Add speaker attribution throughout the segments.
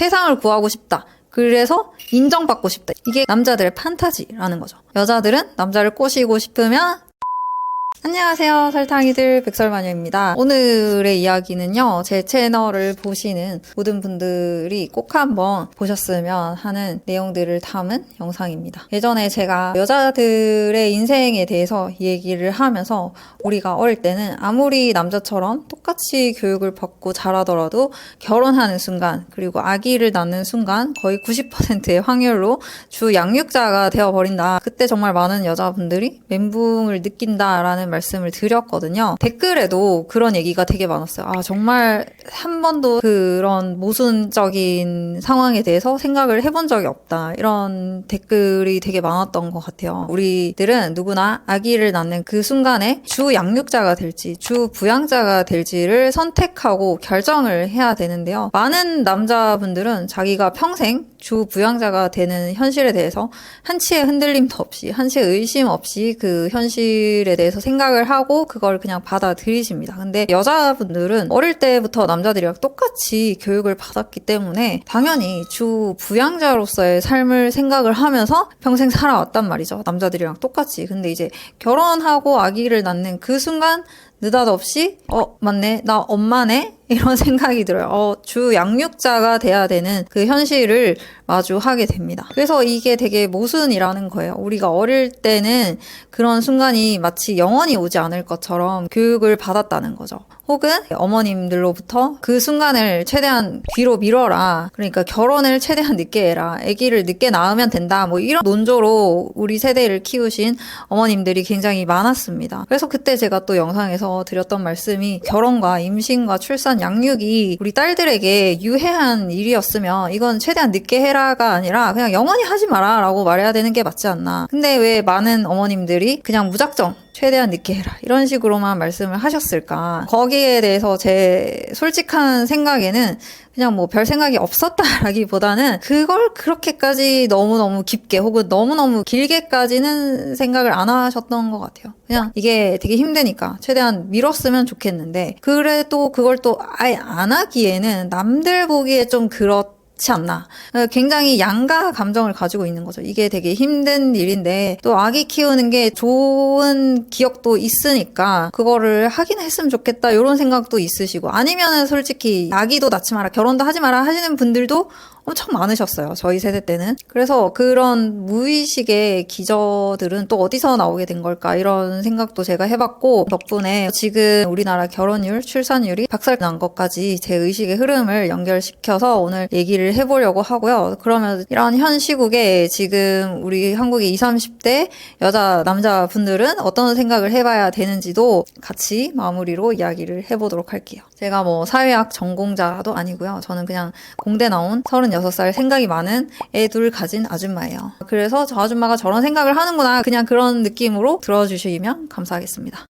Speaker 1: 세상을 구하고 싶다. 그래서 인정받고 싶다. 이게 남자들의 판타지라는 거죠. 여자들은 남자를 꼬시고 싶으면 안녕하세요. 설탕이들 백설마녀입니다. 오늘의 이야기는요, 제 채널을 보시는 모든 분들이 꼭 한번 보셨으면 하는 내용들을 담은 영상입니다. 예전에 제가 여자들의 인생에 대해서 얘기를 하면서 우리가 어릴 때는 아무리 남자처럼 똑같이 교육을 받고 자라더라도 결혼하는 순간, 그리고 아기를 낳는 순간 거의 90%의 확률로 주 양육자가 되어버린다. 그때 정말 많은 여자분들이 멘붕을 느낀다라는 말씀을 드렸거든요. 댓글에도 그런 얘기가 되게 많았어요. 아, 정말 한 번도 그런 모순적인 상황에 대해서 생각을 해본 적이 없다. 이런 댓글이 되게 많았던 것 같아요. 우리들은 누구나 아기를 낳는 그 순간에 주 양육자가 될지, 주 부양자가 될지를 선택하고 결정을 해야 되는데요. 많은 남자분들은 자기가 평생 주 부양자가 되는 현실에 대해서 한치의 흔들림도 없이, 한치의 의심 없이 그 현실에 대해서 생각을 하고 그걸 그냥 받아들이십니다. 근데 여자분들은 어릴 때부터 남자들이랑 똑같이 교육을 받았기 때문에 당연히 주 부양자로서의 삶을 생각을 하면서 평생 살아왔단 말이죠. 남자들이랑 똑같이. 근데 이제 결혼하고 아기를 낳는 그 순간 느닷없이 어 맞네 나 엄마네 이런 생각이 들어요. 어, 주 양육자가 돼야 되는 그 현실을 마주하게 됩니다. 그래서 이게 되게 모순이라는 거예요. 우리가 어릴 때는 그런 순간이 마치 영원히 오지 않을 것처럼 교육을 받았다는 거죠. 혹은 어머님들로부터 그 순간을 최대한 뒤로 미뤄라. 그러니까 결혼을 최대한 늦게 해라. 아기를 늦게 낳으면 된다. 뭐 이런 논조로 우리 세대를 키우신 어머님들이 굉장히 많았습니다. 그래서 그때 제가 또 영상에서 드렸던 말씀이 결혼과 임신과 출산 양육이 우리 딸들에게 유해한 일이었으면 이건 최대한 늦게 해라가 아니라 그냥 영원히 하지 마라 라고 말해야 되는 게 맞지 않나. 근데 왜 많은 어머님들이 그냥 무작정 최대한 늦게 해라. 이런 식으로만 말씀을 하셨을까. 거기 에 대해서 제 솔직한 생각에는 그냥 뭐 별 생각이 없었다라기보다는 그걸 그렇게까지 너무너무 깊게 혹은 너무너무 길게까지는 생각을 안 하셨던 것 같아요. 그냥 이게 되게 힘드니까 최대한 미뤘으면 좋겠는데 그래도 그걸 또 아예 안 하기에는 남들 보기에 좀 그렇 지 않나. 어, 굉장히 양가 감정을 가지고 있는 거죠. 이게 되게 힘든 일인데 또 아기 키우는 게 좋은 기억도 있으니까 그거를 하긴 했으면 좋겠다 이런 생각도 있으시고 아니면은 솔직히 아기도 낳지 마라 결혼도 하지 마라 하시는 분들도 엄청 많으셨어요. 저희 세대 때는. 그래서 그런 무의식의 기저들은 또 어디서 나오게 된 걸까 이런 생각도 제가 해봤고 덕분에 지금 우리나라 결혼율, 출산율이 박살 난 것까지 제 의식의 흐름을 연결시켜서 오늘 얘기를 해보려고 하고요. 그러면 이런 현 시국에 지금 우리 한국의 20, 30대 여자, 남자 분들은 어떤 생각을 해봐야 되는지도 같이 마무리로 이야기를 해보도록 할게요. 제가 뭐 사회학 전공자도 아니고요. 저는 그냥 공대 나온 36살 생각이 많은 애 둘 가진 아줌마예요. 그래서 저 아줌마가 저런 생각을 하는구나. 그냥 그런 느낌으로 들어주시면 감사하겠습니다.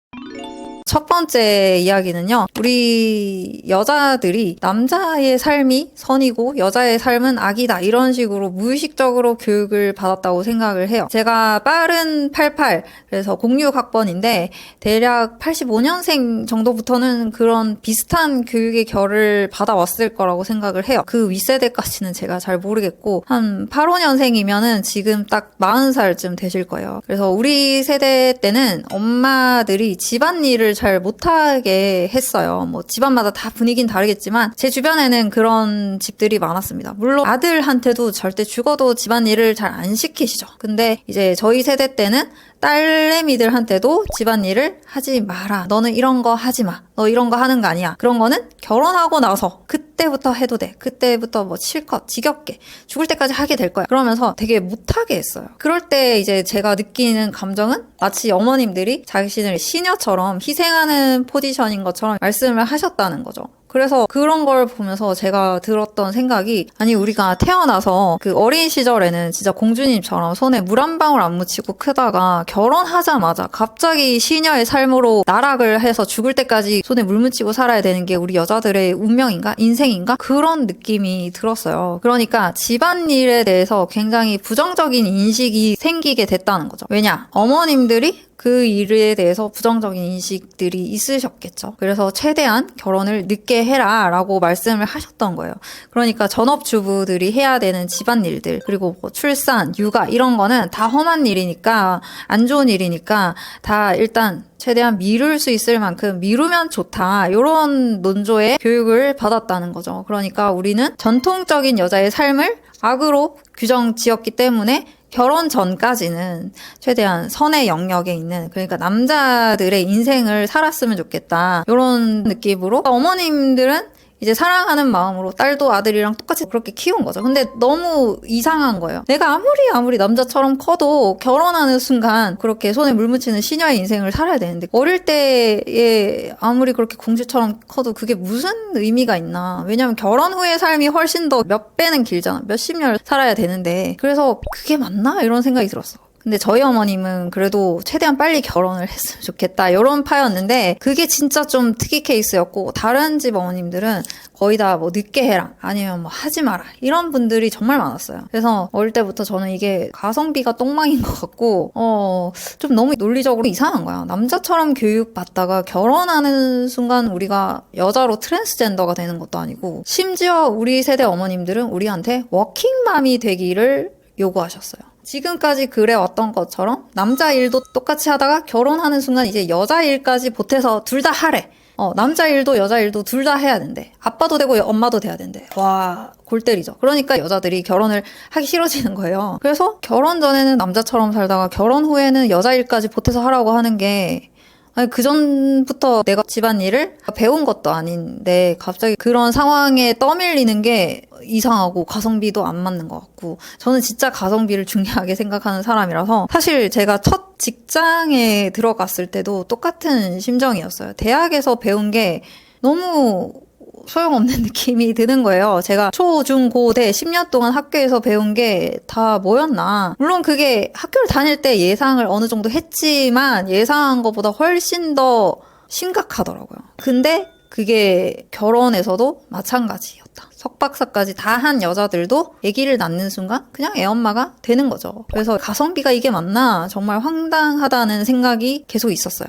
Speaker 1: 첫 번째 이야기는요. 우리 여자들이 남자의 삶이 선이고 여자의 삶은 악이다. 이런 식으로 무의식적으로 교육을 받았다고 생각을 해요. 제가 빠른 88, 그래서 06학번인데 대략 85년생 정도부터는 그런 비슷한 교육의 결을 받아왔을 거라고 생각을 해요. 그 윗세대까지는 제가 잘 모르겠고 한 85년생이면은 지금 딱 40살쯤 되실 거예요. 그래서 우리 세대 때는 엄마들이 집안일을 잘 못하게 했어요. 뭐 집안마다 다 분위기는 다르겠지만 제 주변에는 그런 집들이 많았습니다. 물론 아들한테도 절대 죽어도 집안일을 잘 안 시키시죠. 근데 이제 저희 세대 때는 딸내미들한테도 집안일을 하지 마라. 너는 이런 거 하지 마. 너 이런 거 하는 거 아니야. 그런 거는 결혼하고 나서 그때부터 해도 돼. 그때부터 뭐 실컷 지겹게 죽을 때까지 하게 될 거야. 그러면서 되게 못하게 했어요. 그럴 때 이제 제가 느끼는 감정은 마치 어머님들이 자신을 시녀처럼 희생하는 포지션인 것처럼 말씀을 하셨다는 거죠. 그래서 그런 걸 보면서 제가 들었던 생각이 아니 우리가 태어나서 그 어린 시절에는 진짜 공주님처럼 손에 물 한 방울 안 묻히고 크다가 결혼하자마자 갑자기 시녀의 삶으로 나락을 해서 죽을 때까지 손에 물 묻히고 살아야 되는 게 우리 여자들의 운명인가 인생인가 그런 느낌이 들었어요. 그러니까 집안일에 대해서 굉장히 부정적인 인식이 생기게 됐다는 거죠. 왜냐 어머님들이 그 일에 대해서 부정적인 인식들이 있으셨겠죠. 그래서 최대한 결혼을 늦게 해라 라고 말씀을 하셨던 거예요. 그러니까 전업주부들이 해야 되는 집안일들, 그리고 뭐 출산, 육아 이런 거는 다 험한 일이니까, 안 좋은 일이니까 다 일단 최대한 미룰 수 있을 만큼 미루면 좋다. 이런 논조의 교육을 받았다는 거죠. 그러니까 우리는 전통적인 여자의 삶을 악으로 규정 지었기 때문에 결혼 전까지는 최대한 선의 영역에 있는 그러니까 남자들의 인생을 살았으면 좋겠다. 이런 느낌으로. 어머님들은 이제 사랑하는 마음으로 딸도 아들이랑 똑같이 그렇게 키운 거죠. 근데 너무 이상한 거예요. 내가 아무리 아무리 남자처럼 커도 결혼하는 순간 그렇게 손에 물 묻히는 시녀의 인생을 살아야 되는데 어릴 때에 아무리 그렇게 공주처럼 커도 그게 무슨 의미가 있나. 왜냐면 결혼 후의 삶이 훨씬 더 몇 배는 길잖아. 몇십 년 살아야 되는데. 그래서 그게 맞나? 이런 생각이 들었어. 근데 저희 어머님은 그래도 최대한 빨리 결혼을 했으면 좋겠다 이런 파였는데 그게 진짜 좀 특이 케이스였고 다른 집 어머님들은 거의 다 뭐 늦게 해라 아니면 뭐 하지 마라 이런 분들이 정말 많았어요. 그래서 어릴 때부터 저는 이게 가성비가 똥망인 것 같고 어 좀 너무 논리적으로 이상한 거야. 남자처럼 교육 받다가 결혼하는 순간 우리가 여자로 트랜스젠더가 되는 것도 아니고 심지어 우리 세대 어머님들은 우리한테 워킹맘이 되기를 요구하셨어요. 지금까지 그래 왔던 것처럼 남자 일도 똑같이 하다가 결혼하는 순간 이제 여자 일까지 보태서 둘 다 하래. 어, 남자 일도 여자 일도 둘 다 해야 된대. 아빠도 되고 엄마도 돼야 된대. 와, 골 때리죠. 그러니까 여자들이 결혼을 하기 싫어지는 거예요. 그래서 결혼 전에는 남자처럼 살다가 결혼 후에는 여자 일까지 보태서 하라고 하는 게 아니, 그 전부터 내가 집안일을 배운 것도 아닌데 갑자기 그런 상황에 떠밀리는 게 이상하고 가성비도 안 맞는 것 같고 저는 진짜 가성비를 중요하게 생각하는 사람이라서 사실 제가 첫 직장에 들어갔을 때도 똑같은 심정이었어요. 대학에서 배운 게 너무 소용없는 느낌이 드는 거예요. 제가 초, 중, 고, 대 10년 동안 학교에서 배운 게 다 뭐였나. 물론 그게 학교를 다닐 때 예상을 어느 정도 했지만 예상한 것보다 훨씬 더 심각하더라고요. 근데 그게 결혼에서도 마찬가지였다. 석박사까지 다 한 여자들도 아기를 낳는 순간 그냥 애엄마가 되는 거죠. 그래서 가성비가 이게 맞나 정말 황당하다는 생각이 계속 있었어요.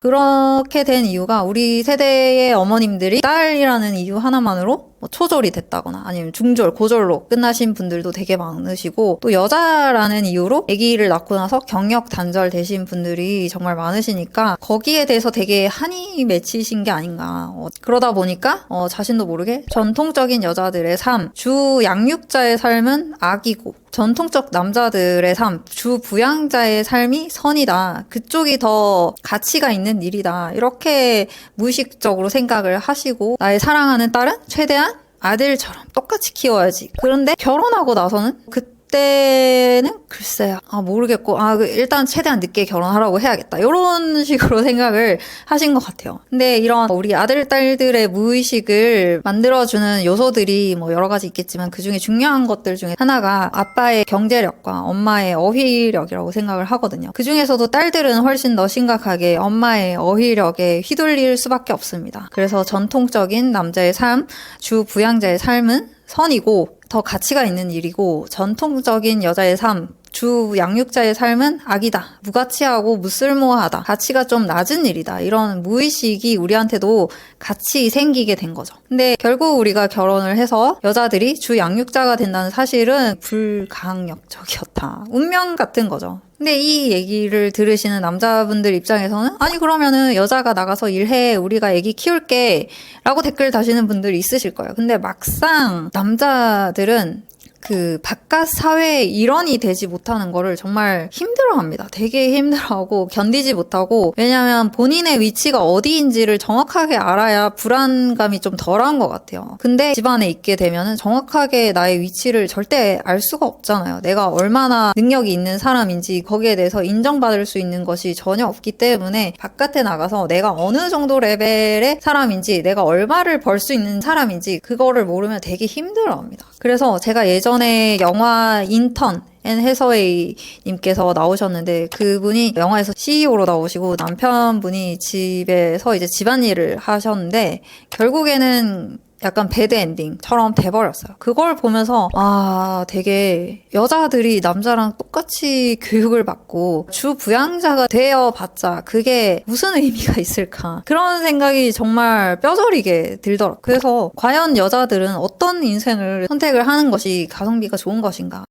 Speaker 1: 그렇게 된 이유가 우리 세대의 어머님들이 딸이라는 이유 하나만으로 뭐 초졸이 됐다거나 아니면 중졸, 고졸로 끝나신 분들도 되게 많으시고 또 여자라는 이유로 아기를 낳고 나서 경력 단절 되신 분들이 정말 많으시니까 거기에 대해서 되게 한이 맺히신 게 아닌가. 어, 그러다 보니까 어, 자신도 모르게 전통적인 여자들의 삶, 주 양육자의 삶은 악이고 전통적 남자들의 삶, 주 부양자의 삶이 선이다. 그쪽이 더 가치가 있는 일이다. 이렇게 무의식적으로 생각을 하시고 나의 사랑하는 딸은 최대한 아들처럼 똑같이 키워야지. 그런데 결혼하고 나서는 그 때는 글쎄요. 아, 모르겠고, 아, 그 일단 최대한 늦게 결혼하라고 해야겠다. 이런 식으로 생각을 하신 것 같아요. 근데 이런 우리 아들, 딸들의 무의식을 만들어주는 요소들이 뭐 여러 가지 있겠지만 그 중에 중요한 것들 중에 하나가 아빠의 경제력과 엄마의 어휘력이라고 생각을 하거든요. 그 중에서도 딸들은 훨씬 더 심각하게 엄마의 어휘력에 휘둘릴 수밖에 없습니다. 그래서 전통적인 남자의 삶, 주 부양자의 삶은 선이고 더 가치가 있는 일이고 전통적인 여자의 삶, 주 양육자의 삶은 악이다. 무가치하고 무쓸모하다. 가치가 좀 낮은 일이다. 이런 무의식이 우리한테도 같이 생기게 된 거죠. 근데 결국 우리가 결혼을 해서 여자들이 주 양육자가 된다는 사실은 불가항력적이었다. 운명 같은 거죠. 근데 이 얘기를 들으시는 남자분들 입장에서는 아니 그러면은 여자가 나가서 일해 우리가 애기 키울게 라고 댓글 다시는 분들이 있으실 거예요. 근데 막상 남자들은 그 바깥 사회의 일원이 되지 못하는 거를 정말 힘들어합니다. 되게 힘들어하고 견디지 못하고 왜냐하면 본인의 위치가 어디인지를 정확하게 알아야 불안감이 좀 덜한 것 같아요. 근데 집안에 있게 되면은 정확하게 나의 위치를 절대 알 수가 없잖아요. 내가 얼마나 능력이 있는 사람인지 거기에 대해서 인정받을 수 있는 것이 전혀 없기 때문에 바깥에 나가서 내가 어느 정도 레벨의 사람인지 내가 얼마를 벌 수 있는 사람인지 그거를 모르면 되게 힘들어합니다. 그래서 제가 예전에 영화 인턴 앤 해서웨이 님께서 나오셨는데 그분이 영화에서 CEO로 나오시고 남편분이 집에서 이제 집안일을 하셨는데 결국에는 약간 배드 엔딩처럼 돼버렸어요. 그걸 보면서 아 되게 여자들이 남자랑 똑같이 교육을 받고 주 부양자가 되어봤자 그게 무슨 의미가 있을까 그런 생각이 정말 뼈저리게 들더라고요. 그래서 과연 여자들은 어떤 인생을 선택을 하는 것이 가성비가 좋은 것인가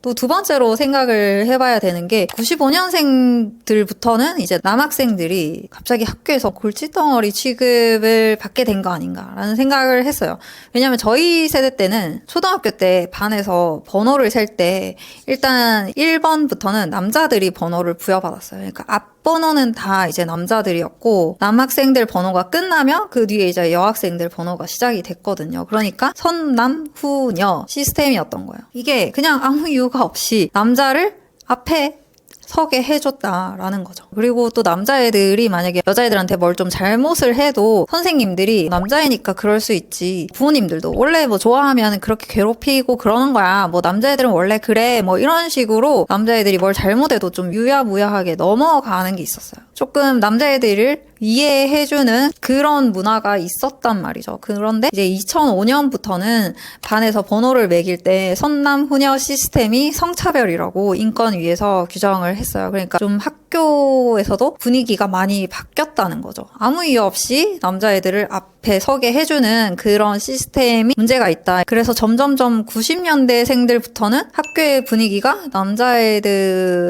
Speaker 1: 또 두 번째로 생각을 해봐야 되는 게 95년생들부터는 이제 남학생들이 갑자기 학교에서 골칫덩어리 취급을 받게 된 거 아닌가라는 생각을 했어요. 왜냐면 저희 세대 때는 초등학교 때 반에서 번호를 셀 때 일단 1번부터는 남자들이 번호를 부여받았어요. 그러니까 앞 번호는 다 이제 남자들이었고 남학생들 번호가 끝나면 그 뒤에 이제 여학생들 번호가 시작이 됐거든요. 그러니까 선남 후녀 시스템이었던 거예요. 이게 그냥 아무 이유가 없이 남자를 앞에 서게 해줬다라는 거죠. 그리고 또 남자애들이 만약에 여자애들한테 뭘 좀 잘못을 해도 선생님들이 남자애니까 그럴 수 있지. 부모님들도 원래 뭐 좋아하면 그렇게 괴롭히고 그러는 거야. 뭐 남자애들은 원래 그래. 뭐 이런 식으로 남자애들이 뭘 잘못해도 좀 유야무야하게 넘어가는 게 있었어요. 조금 남자애들을 이해해주는 그런 문화가 있었단 말이죠. 그런데 이제 2005년부터는 반에서 번호를 매길 때 선남 후녀 시스템이 성차별이라고 인권 위에서 규정을 했어요. 그러니까 좀 학 교에서도 분위기가 많이 바뀌었다는 거죠. 아무 이유 없이 남자애들을 앞에 서게 해주는 그런 시스템이 문제가 있다. 그래서 점점점 90년대생들부터는 학교의 분위기가 남자애들을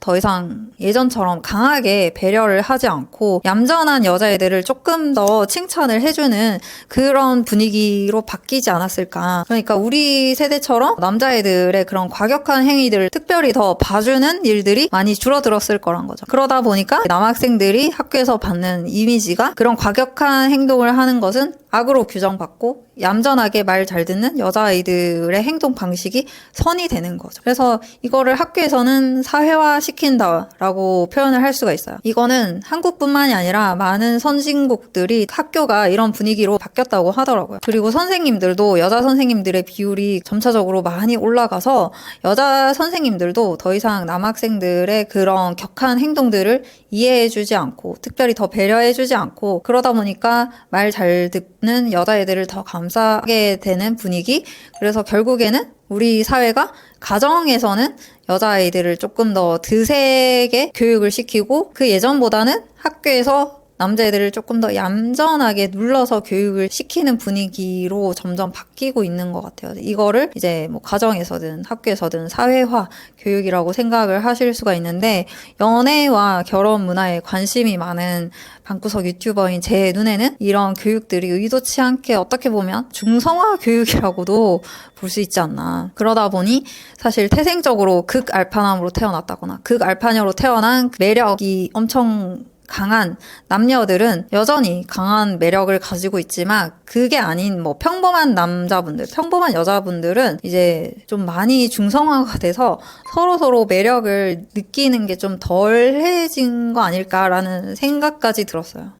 Speaker 1: 더 이상 예전처럼 강하게 배려를 하지 않고 얌전한 여자애들을 조금 더 칭찬을 해주는 그런 분위기로 바뀌지 않았을까. 그러니까 우리 세대처럼 남자애들의 그런 과격한 행위들을 특별히 더 봐주는 일들이 많이 줄어들었을 거란 거죠. 그러다 보니까 남학생들이 학교에서 받는 이미지가 그런 과격한 행동을 하는 것은 악으로 규정받고 얌전하게 말 잘 듣는 여자아이들의 행동 방식이 선이 되는 거죠. 그래서 이거를 학교에서는 사회화 시킨다라고 표현을 할 수가 있어요. 이거는 한국뿐만이 아니라 많은 선진국들이 학교가 이런 분위기로 바뀌었다고 하더라고요. 그리고 선생님들도 여자 선생님들의 비율이 점차적으로 많이 올라가서 여자 선생님들도 더 이상 남학생들의 그런 격한 행동들을 이해해주지 않고 특별히 더 배려해주지 않고 그러다 보니까 말 잘 듣는 여자애들을 더 감싸게 되는 분위기? 그래서 결국에는 우리 사회가 가정에서는 여자아이들을 조금 더 드세게 교육을 시키고 그 예전보다는 학교에서 남자애들을 조금 더 얌전하게 눌러서 교육을 시키는 분위기로 점점 바뀌고 있는 것 같아요. 이거를 이제 뭐 가정에서든 학교에서든 사회화 교육이라고 생각을 하실 수가 있는데 연애와 결혼 문화에 관심이 많은 방구석 유튜버인 제 눈에는 이런 교육들이 의도치 않게 어떻게 보면 중성화 교육이라고도 볼 수 있지 않나. 그러다 보니 사실 태생적으로 극알파남으로 태어났다거나 극알파녀로 태어난 그 매력이 엄청 강한 남녀들은 여전히 강한 매력을 가지고 있지만 그게 아닌 뭐 평범한 남자분들, 평범한 여자분들은 이제 좀 많이 중성화가 돼서 서로 서로 매력을 느끼는 게 좀 덜해진 거 아닐까라는 생각까지 들었어요.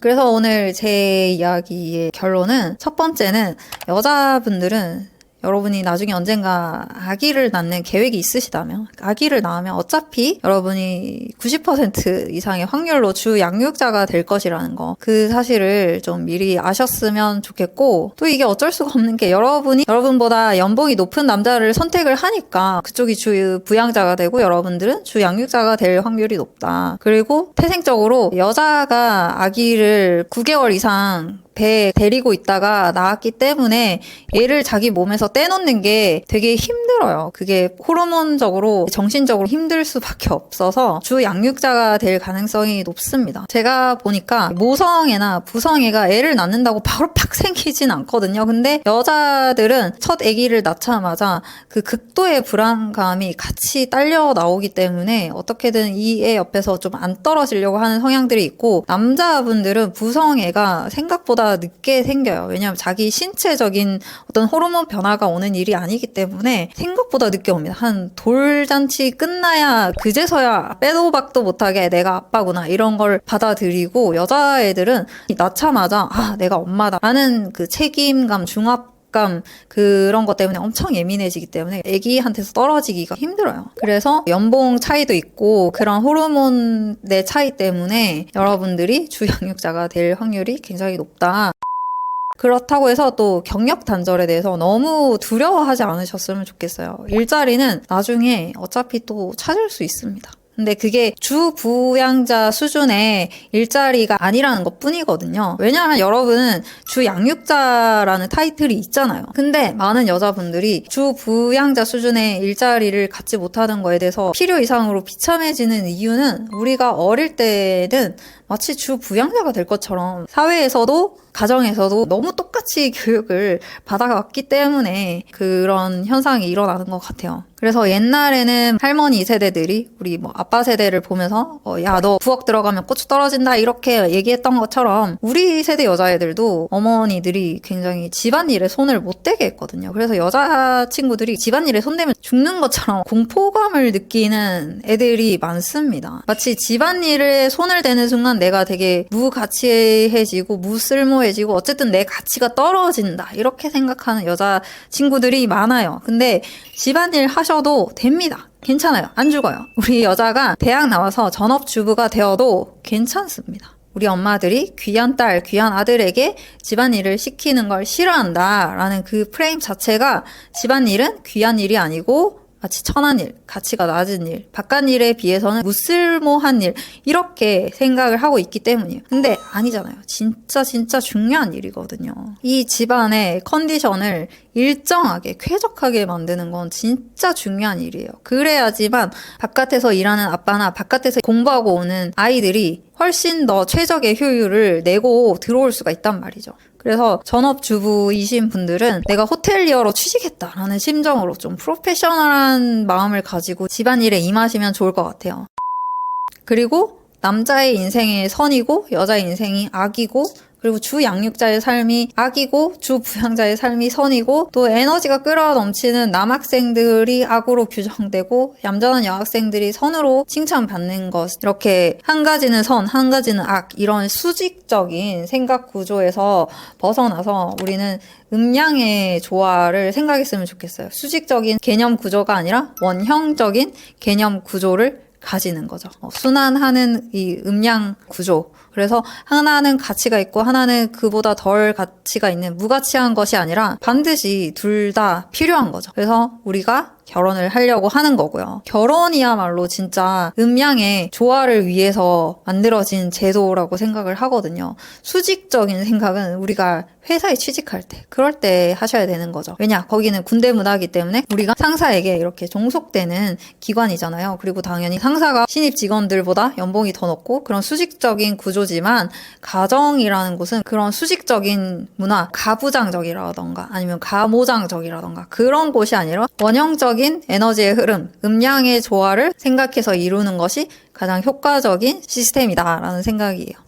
Speaker 1: 그래서 오늘 제 이야기의 결론은 첫 번째는 여자분들은 여러분이 나중에 언젠가 아기를 낳는 계획이 있으시다면 아기를 낳으면 어차피 여러분이 90% 이상의 확률로 주 양육자가 될 것이라는 거 그 사실을 좀 미리 아셨으면 좋겠고 또 이게 어쩔 수가 없는 게 여러분이 여러분보다 연봉이 높은 남자를 선택을 하니까 그쪽이 주 부양자가 되고 여러분들은 주 양육자가 될 확률이 높다. 그리고 태생적으로 여자가 아기를 9개월 이상 배에 데리고 있다가 나왔기 때문에 얘를 자기 몸에서 떼놓는 게 되게 힘들어요. 그게 호르몬적으로 정신적으로 힘들 수밖에 없어서 주 양육자가 될 가능성이 높습니다. 제가 보니까 모성애나 부성애가 애를 낳는다고 바로 팍 생기진 않거든요. 근데 여자들은 첫 아기를 낳자마자 그 극도의 불안감이 같이 딸려 나오기 때문에 어떻게든 이 애 옆에서 좀 안 떨어지려고 하는 성향들이 있고 남자분들은 부성애가 생각보다 늦게 생겨요. 왜냐하면 자기 신체적인 어떤 호르몬 변화가 오는 일이 아니기 때문에 생각보다 늦게 옵니다. 한 돌잔치 끝나야 그제서야 빼도 박도 못하게 내가 아빠구나 이런 걸 받아들이고 여자애들은 낳자마자 아 내가 엄마다 라는 그 책임감 중압 감 그런 것 때문에 엄청 예민해지기 때문에 아기한테서 떨어지기가 힘들어요. 그래서 연봉 차이도 있고 그런 호르몬의 차이 때문에 여러분들이 주양육자가 될 확률이 굉장히 높다. 그렇다고 해서 또 경력 단절에 대해서 너무 두려워하지 않으셨으면 좋겠어요. 일자리는 나중에 어차피 또 찾을 수 있습니다. 근데 그게 주 부양자 수준의 일자리가 아니라는 것 뿐이거든요. 왜냐하면 여러분은 주 양육자라는 타이틀이 있잖아요. 근데 많은 여자분들이 주 부양자 수준의 일자리를 갖지 못하는 거에 대해서 필요 이상으로 비참해지는 이유는 우리가 어릴 때는 마치 주 부양자가 될 것처럼 사회에서도 가정에서도 너무 똑같이 교육을 받아왔기 때문에 그런 현상이 일어나는 것 같아요. 그래서 옛날에는 할머니 세대들이 우리 뭐 아빠 세대를 보면서 어, 야너 부엌 들어가면 고추 떨어진다 이렇게 얘기했던 것처럼 우리 세대 여자애들도 어머니들이 굉장히 집안일에 손을 못 대게 했거든요. 그래서 여자 친구들이 집안일에 손대면 죽는 것처럼 공포감을 느끼는 애들이 많습니다. 마치 집안일에 손을 대는 순간 내가 되게 무가치해지고 무쓸모해지고 어쨌든 내 가치가 떨어진다 이렇게 생각하는 여자 친구들이 많아요. 근데 집안일 하셔도 됩니다. 괜찮아요. 안 죽어요. 우리 여자가 대학 나와서 전업주부가 되어도 괜찮습니다. 우리 엄마들이 귀한 딸, 귀한 아들에게 집안일을 시키는 걸 싫어한다라는 그 프레임 자체가 집안일은 귀한 일이 아니고 마치 천한 일, 가치가 낮은 일, 바깥 일에 비해서는 무쓸모한 일, 이렇게 생각을 하고 있기 때문이에요. 근데 아니잖아요. 진짜 진짜 중요한 일이거든요. 이 집안의 컨디션을 일정하게, 쾌적하게 만드는 건 진짜 중요한 일이에요. 그래야지만 바깥에서 일하는 아빠나 바깥에서 공부하고 오는 아이들이 훨씬 더 최적의 효율을 내고 들어올 수가 있단 말이죠. 그래서 전업주부이신 분들은 내가 호텔리어로 취직했다라는 심정으로 좀 프로페셔널한 마음을 가지고 집안일에 임하시면 좋을 것 같아요. 그리고 남자의 인생의 선이고 여자의 인생이 악이고 그리고 주 양육자의 삶이 악이고 주 부양자의 삶이 선이고 또 에너지가 끌어 넘치는 남학생들이 악으로 규정되고 얌전한 여학생들이 선으로 칭찬받는 것 이렇게 한 가지는 선, 한 가지는 악 이런 수직적인 생각 구조에서 벗어나서 우리는 음양의 조화를 생각했으면 좋겠어요. 수직적인 개념 구조가 아니라 원형적인 개념 구조를 가지는 거죠. 어, 순환하는 이 음양 구조. 그래서 하나는 가치가 있고 하나는 그보다 덜 가치가 있는 무가치한 것이 아니라 반드시 둘 다 필요한 거죠. 그래서 우리가 결혼을 하려고 하는 거고요. 결혼이야말로 진짜 음양의 조화를 위해서 만들어진 제도라고 생각을 하거든요. 수직적인 생각은 우리가 회사에 취직할 때, 그럴 때 하셔야 되는 거죠. 왜냐? 거기는 군대 문화이기 때문에 우리가 상사에게 이렇게 종속되는 기관이잖아요. 그리고 당연히 상사가 신입 직원들보다 연봉이 더 높고 그런 수직적인 구조 지만 가정이라는 곳은 그런 수직적인 문화, 가부장적이라던가 아니면 가모장적이라던가 그런 곳이 아니라 원형적 적인 에너지의 흐름, 음양의 조화를 생각해서 이루는 것이 가장 효과적인 시스템이다라는 생각이에요.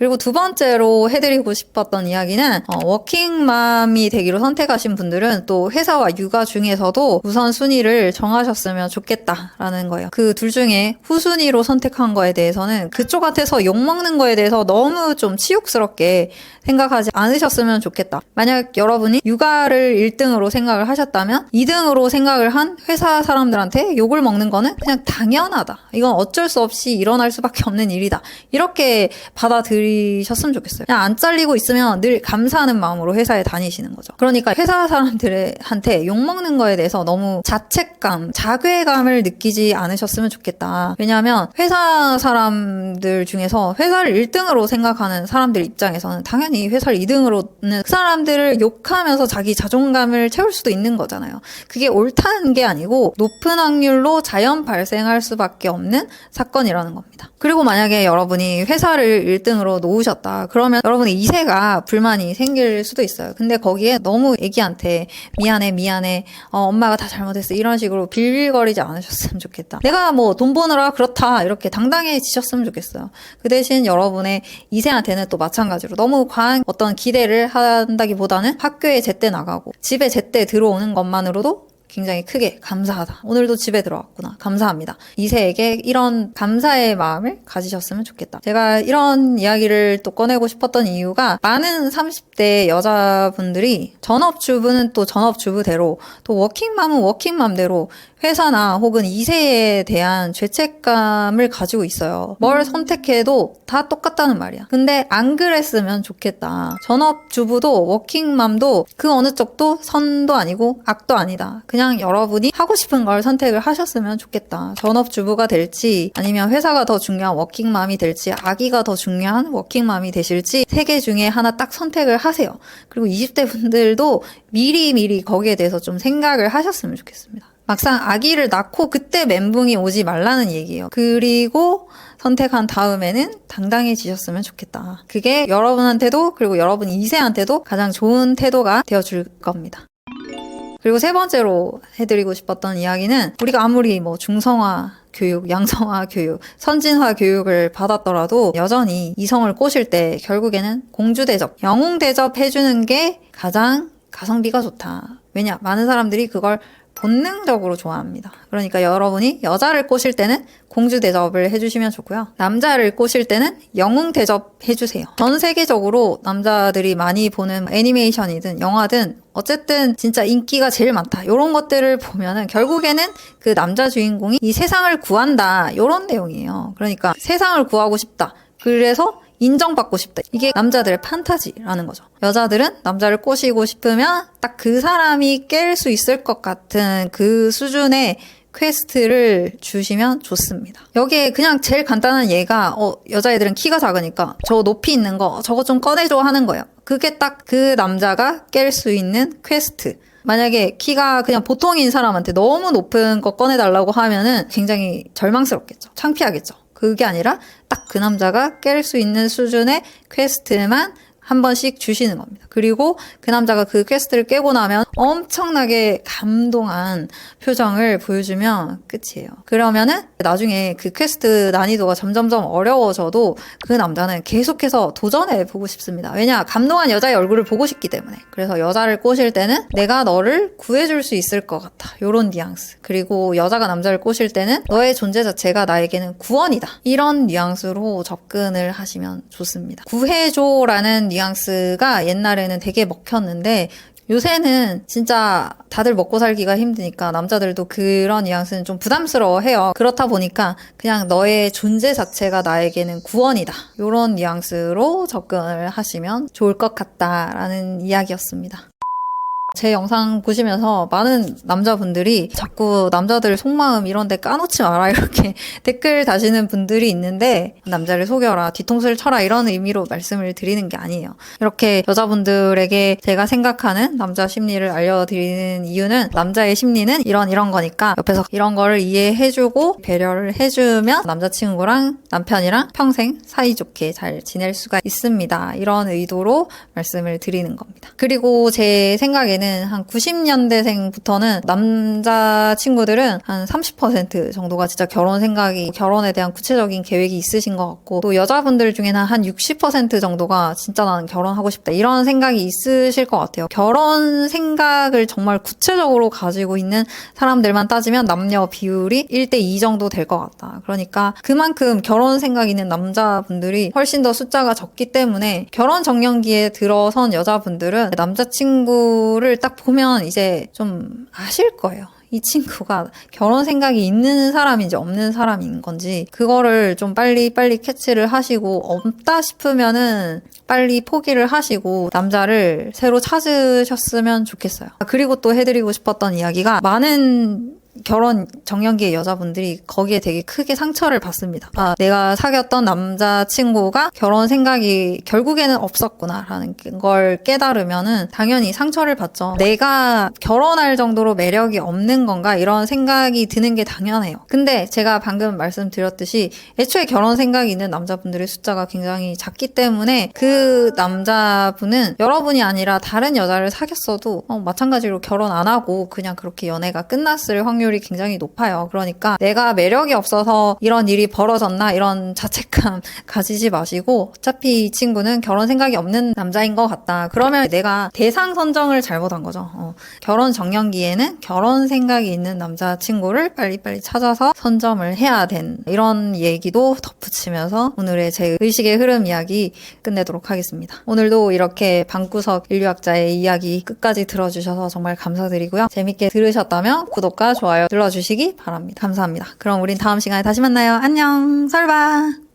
Speaker 1: 그리고 두 번째로 해드리고 싶었던 이야기는 어, 워킹맘이 되기로 선택하신 분들은 또 회사와 육아 중에서도 우선 순위를 정하셨으면 좋겠다라는 거예요. 그 둘 중에 후순위로 선택한 거에 대해서는 그쪽한테서 욕먹는 거에 대해서 너무 좀 치욕스럽게 생각하지 않으셨으면 좋겠다. 만약 여러분이 육아를 1등으로 생각을 하셨다면 2등으로 생각을 한 회사 사람들한테 욕을 먹는 거는 그냥 당연하다. 이건 어쩔 수 없이 일어날 수밖에 없는 일이다. 이렇게 받아들이 잘리셨으면 좋겠어요. 그냥 안 잘리고 있으면 늘 감사하는 마음으로 회사에 다니시는 거죠. 그러니까 회사 사람들한테 욕먹는 거에 대해서 너무 자책감, 자괴감을 느끼지 않으셨으면 좋겠다. 왜냐하면 회사 사람들 중에서 회사를 1등으로 생각하는 사람들 입장에서는 당연히 회사를 2등으로는 그 사람들을 욕하면서 자기 자존감을 채울 수도 있는 거잖아요. 그게 옳다는 게 아니고 높은 확률로 자연 발생할 수밖에 없는 사건이라는 겁니다. 그리고 만약에 여러분이 회사를 1등으로 놓으셨다. 그러면 여러분의 이세가 불만이 생길 수도 있어요. 근데 거기에 너무 애기한테 미안해, 미안해, 어, 엄마가 다 잘못했어. 이런 식으로 빌빌거리지 않으셨으면 좋겠다. 내가 뭐 돈 버느라 그렇다. 이렇게 당당해지셨으면 좋겠어요. 그 대신 여러분의 이세한테는 또 마찬가지로 너무 과한 어떤 기대를 한다기보다는 학교에 제때 나가고 집에 제때 들어오는 것만으로도 굉장히 크게 감사하다. 오늘도 집에 들어왔구나. 감사합니다. 이세에게 이런 감사의 마음을 가지셨으면 좋겠다. 제가 이런 이야기를 또 꺼내고 싶었던 이유가 많은 30대 여자분들이 전업주부는 또 전업주부대로 또 워킹맘은 워킹맘대로 회사나 혹은 이세에 대한 죄책감을 가지고 있어요. 뭘 선택해도 다 똑같다는 말이야. 근데 안 그랬으면 좋겠다. 전업주부도 워킹맘도 그 어느 쪽도 선도 아니고 악도 아니다. 그냥 여러분이 하고 싶은 걸 선택을 하셨으면 좋겠다. 전업주부가 될지 아니면 회사가 더 중요한 워킹맘이 될지 아기가 더 중요한 워킹맘이 되실지 세 개 중에 하나 딱 선택을 하세요. 그리고 20대 분들도 미리미리 거기에 대해서 좀 생각을 하셨으면 좋겠습니다. 막상 아기를 낳고 그때 멘붕이 오지 말라는 얘기예요. 그리고 선택한 다음에는 당당해지셨으면 좋겠다. 그게 여러분한테도 그리고 여러분 2세한테도 가장 좋은 태도가 되어줄 겁니다. 그리고 세 번째로 해드리고 싶었던 이야기는 우리가 아무리 뭐 중성화 교육, 양성화 교육, 선진화 교육을 받았더라도 여전히 이성을 꼬실 때 결국에는 공주 대접, 영웅 대접 해주는 게 가장 가성비가 좋다. 왜냐? 많은 사람들이 그걸 본능적으로 좋아합니다. 그러니까 여러분이 여자를 꼬실 때는 공주 대접을 해주시면 좋고요. 남자를 꼬실 때는 영웅 대접 해주세요. 전 세계적으로 남자들이 많이 보는 애니메이션이든 영화든 어쨌든 진짜 인기가 제일 많다. 이런 것들을 보면은 결국에는 그 남자 주인공이 이 세상을 구한다. 이런 내용이에요. 그러니까 세상을 구하고 싶다. 그래서 인정받고 싶다. 이게 남자들의 판타지라는 거죠. 여자들은 남자를 꼬시고 싶으면 딱 그 사람이 깰 수 있을 것 같은 그 수준의 퀘스트를 주시면 좋습니다. 여기에 그냥 제일 간단한 예가 어, 여자애들은 키가 작으니까 저 높이 있는 거 저거 좀 꺼내줘 하는 거예요. 그게 딱 그 남자가 깰 수 있는 퀘스트. 만약에 키가 그냥 보통인 사람한테 너무 높은 거 꺼내달라고 하면은 굉장히 절망스럽겠죠. 창피하겠죠. 그게 아니라 딱 그 남자가 깰 수 있는 수준의 퀘스트만 한 번씩 주시는 겁니다. 그리고 그 남자가 그 퀘스트를 깨고 나면 엄청나게 감동한 표정을 보여주면 끝이에요. 그러면은 나중에 그 퀘스트 난이도가 점점점 어려워져도 그 남자는 계속해서 도전해 보고 싶습니다. 왜냐? 감동한 여자의 얼굴을 보고 싶기 때문에. 그래서 여자를 꼬실 때는 내가 너를 구해줄 수 있을 것 같아. 요런 뉘앙스. 그리고 여자가 남자를 꼬실 때는 너의 존재 자체가 나에게는 구원이다. 이런 뉘앙스로 접근을 하시면 좋습니다. 구해줘라는 뉘앙스 가 옛날에는 되게 먹혔는데 요새는 진짜 다들 먹고 살기가 힘드니까 남자들도 그런 뉘앙스는 좀 부담스러워 해요. 그렇다 보니까 그냥 너의 존재 자체가 나에게는 구원이다. 이런 뉘앙스로 접근을 하시면 좋을 것 같다라는 이야기였습니다. 제 영상 보시면서 많은 남자분들이 자꾸 남자들 속마음 이런 데 까놓지 마라 이렇게 댓글 다시는 분들이 있는데 남자를 속여라 뒤통수를 쳐라 이런 의미로 말씀을 드리는 게 아니에요. 이렇게 여자분들에게 제가 생각하는 남자 심리를 알려드리는 이유는 남자의 심리는 이런 이런 거니까 옆에서 이런 거를 이해해주고 배려를 해주면 남자친구랑 남편이랑 평생 사이좋게 잘 지낼 수가 있습니다. 이런 의도로 말씀을 드리는 겁니다. 그리고 제 생각에는 한 90년대생부터는 남자 친구들은 한 30% 정도가 진짜 결혼 생각이 결혼에 대한 구체적인 계획이 있으신 것 같고 또 여자분들 중에는 한 60% 정도가 진짜 나는 결혼하고 싶다 이런 생각이 있으실 것 같아요. 결혼 생각을 정말 구체적으로 가지고 있는 사람들만 따지면 남녀 비율이 1대 2 정도 될 것 같다. 그러니까 그만큼 결혼 생각 있는 남자분들이 훨씬 더 숫자가 적기 때문에 결혼 정년기에 들어선 여자분들은 남자친구를 딱 보면 이제 좀 아실 거예요. 이 친구가 결혼 생각이 있는 사람인지 없는 사람인 건지 그거를 좀 빨리 빨리 캐치를 하시고 없다 싶으면은 빨리 포기를 하시고 남자를 새로 찾으셨으면 좋겠어요. 그리고 또 해드리고 싶었던 이야기가 많은 결혼 정년기의 여자분들이 거기에 되게 크게 상처를 받습니다. 아, 내가 사귀었던 남자친구가 결혼 생각이 결국에는 없었구나라는 걸 깨달으면은 당연히 상처를 받죠. 내가 결혼할 정도로 매력이 없는 건가 이런 생각이 드는 게 당연해요. 근데 제가 방금 말씀드렸듯이 애초에 결혼 생각이 있는 남자분들의 숫자가 굉장히 작기 때문에 그 남자분은 여러분이 아니라 다른 여자를 사귀었어도 어, 마찬가지로 결혼 안 하고 그냥 그렇게 연애가 끝났을 확률이 확률이 굉장히 높아요. 그러니까 내가 매력이 없어서 이런 일이 벌어졌나 이런 자책감 가지지 마시고 어차피 이 친구는 결혼 생각이 없는 남자인 것 같다. 그러면 내가 대상 선정을 잘못한 거죠. 어, 결혼 정년기에는 결혼 생각이 있는 남자친구를 빨리빨리 찾아서 선점을 해야 된 이런 얘기도 덧붙이면서 오늘의 제 의식의 흐름 이야기 끝내도록 하겠습니다. 오늘도 이렇게 방구석 인류학자의 이야기 끝까지 들어주셔서 정말 감사드리고요. 재밌게 들으셨다면 구독과 좋아요 눌러주시기 바랍니다. 감사합니다. 그럼 우린 다음 시간에 다시 만나요. 안녕. 설바.